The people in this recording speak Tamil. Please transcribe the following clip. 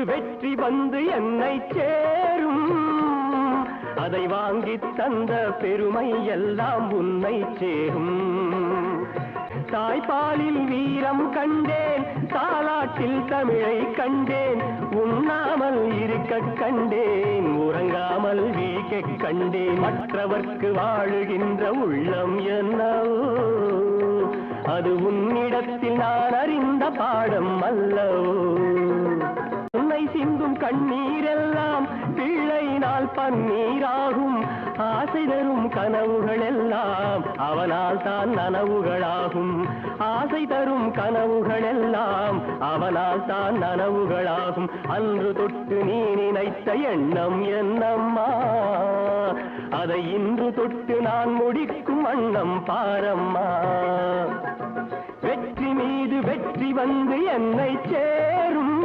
மீது வெற்றி வந்து என்னை சேரும். அதை வாங்கி தந்த பெருமை எல்லாம் உன்னை சேரும். தாய்ப்பாலில் வீரம் கண்டேன் தாலாட்டில் தமிழை கண்டேன் உண்ணாமல் இருக்க கண்டேன் உறங்காமல் வீக்க கண்டேன். மற்றவர்க்கு வாழுகின்ற உள்ளம் என்னவோ அது உன்னிடத்தில் நான் அறிந்த பாடம் அல்லவோ. கண்ணீரெல்லாம் பிள்ளையினால் பன்னீராகும். ஆசை தரும் கனவுகள் எல்லாம் அவனால் தான் நனவுகளாகும். ஆசை தரும் கனவுகள் எல்லாம் அவனால் தான் நனவுகளாகும். அன்று தொட்டு நீ நினைத்த எண்ணம் என்னம்மா? அதை இன்று தொட்டு நான் முடிக்கும் வண்ணம் பாரம்மா. வெற்றி மீது வெற்றி வந்து என்னை சேரும்.